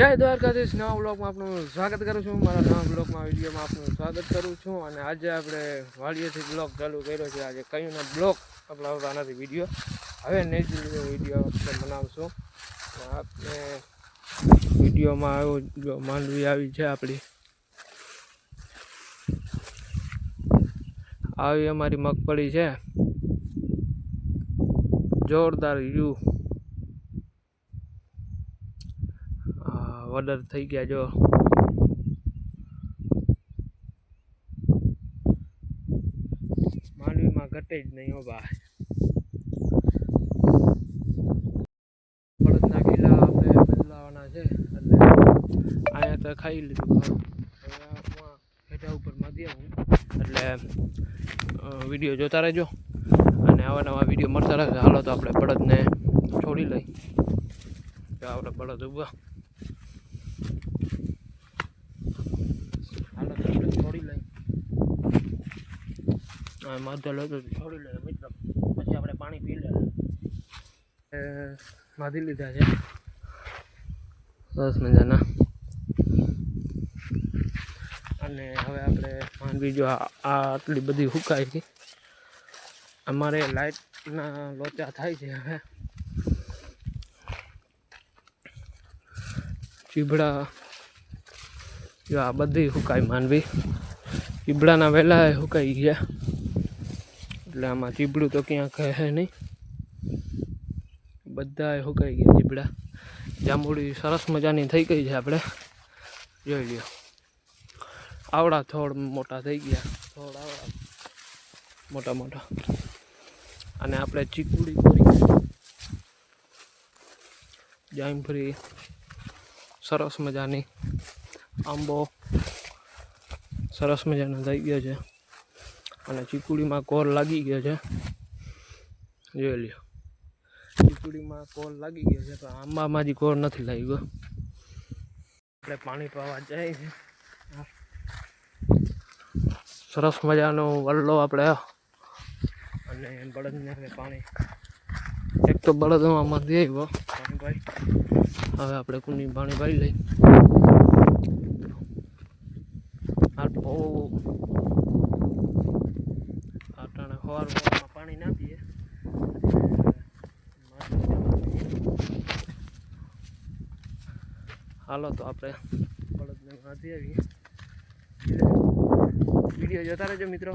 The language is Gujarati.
જય દ્વારકાધીશ, નવા બ્લોગમાં આપનું સ્વાગત કરું છું. મારા નવા બ્લોગમાં વિડીયોમાં આપનું સ્વાગત કરું છું. અને આજે આપણે વાડીએથી બ્લોગ ચાલુ કર્યો છે. આજે કયું ના બ્લોગ અપલાવતા નથી વીડિયો. હવે નેક્સ્ટ વીડિયો આપણે બનાવશું. આપણે વિડીયોમાં આવ્યો જો માંડવી આવી છે આપણી. આવી અમારી મગફળી છે. જોરદાર યુ આ વડર થઈ ગયા જો. માંડવીમાં ઘટે જ નહીં હો બળદના કિલ્લા આપણે બદલાવાના છે. એટલે અહીંયા તો ખાઈ લીધું હવે હેઠા ઉપર માધી હું એટલે વીડિયો જોતા રહેજો. અને આવા નવા વીડિયો મળતા રહેશે હાલો તો આપણે બળદને છોડી લઈ. આપણે બળદ ઊભા હાલો તો આપણે છોડી લઈ હા માધો લો છોડી લઈએ મિત્રો. પછી આપણે પાણી પી લે. એ માધી લીધા છે. સરસ મજાના. અને હવે આપણે માનવી જો આટલી બધી હુકાય છે અમારે લાઇટના લોચા થાય છે હવે. ચીબડા જો આ બધી હુકાય માનવી. ચીબડાના વહેલા હુકાઈ ગયા. એટલે આમાં ચીબડું તો ક્યાં કહે નહીં. બધા હોકાઈ ગયા ચીબડા જાંબુડી સરસ મજાની થઈ ગઈ છે આપણે. જોઈ લ્યો. આવડા થોડ મોટા થઈ ગયા. થોડ આવડા. મોટા મોટા. અને આપણે ચીકુડી કરી. જામફળી. સરસ મજાની. આંબો. સરસ મજાના થઈ ગયો છે. અને ચીકુડીમાં કોર લાગી ગયો છે. જોઈ લ્યો. ચીકુડીમાં કોર લાગી ગયો છે, પણ આંબામાં હજી કોર નથી લાગ્યો. આપણે પાણી પાવા જાય છે. સરસ મજાનો વલ્લો આપણે. અને બળદને પાણી. એક તો બળદમાં દે આવ્યો. પાણી હવે આપણે કુંડી પાણી પાઈ લઈ. આ બહુ હાલો તો આપણે બળદને વાંચી આવીએ. વીડિયો જોતા રહેજો મિત્રો.